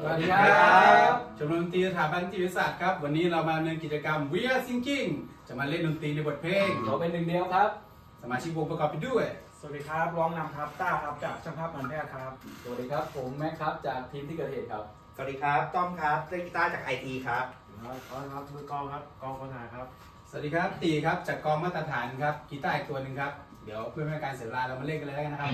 สวัสดีครับชมรมดนตรีสถาบันจิตวิทยาศาสตร์ครับ วันนี้เรามาดำเนินกิจกรรม We Are Thinking จะมาเล่นดนตรีในบทเพลง เราเป็นหนึ่งเดียวครับ สมาชิกวงประกอบไปด้วย สวัสดีครับร้องนำครับต้าครับจากช่างภาพมันแพทย์ครับ สวัสดีครับ ผมแม็กครับจากทีมที่เกิดเหตุครับ สวัสดีครับ ต้อมครับเล่นกีตาร์จากไอทีครับครับขอครับมือกลองครับกลองปัญหาครับ สวัสดีครับตีครับจากกองมาตรฐานครับกีตาร์อีกตัวหนึ่งครับ เดี๋ยวเพื่อไม่ให้การเสียเวลาเรามาเล่นกันเลยแล้วกันนะครับ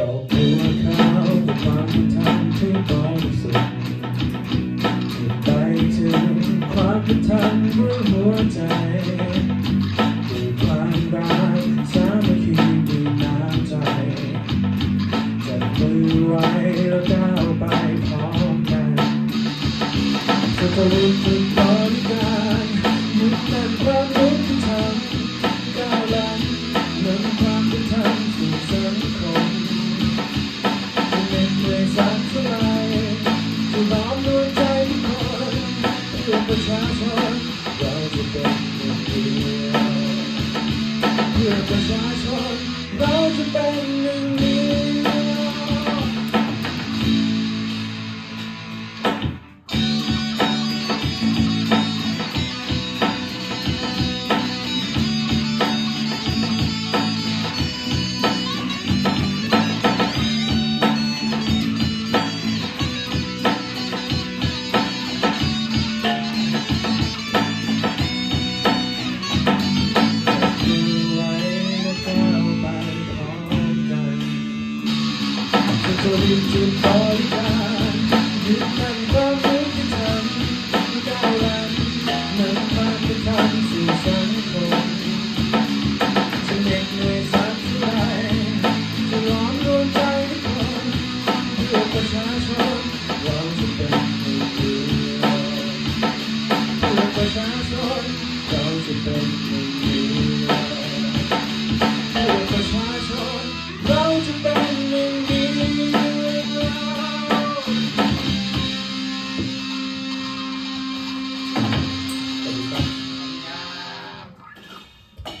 ดอกบัวขาวเป็นความทำที่บริสุทธิ์ไปถึงความเป็นธรรมด้วยหัวใจด้วยความรักสามัคคีด้วยน้ำใจจับมือไว้แล้วก้าวไปพร้อมกันจะตะลุกบริการ เพื่ จะตัวรีบจุ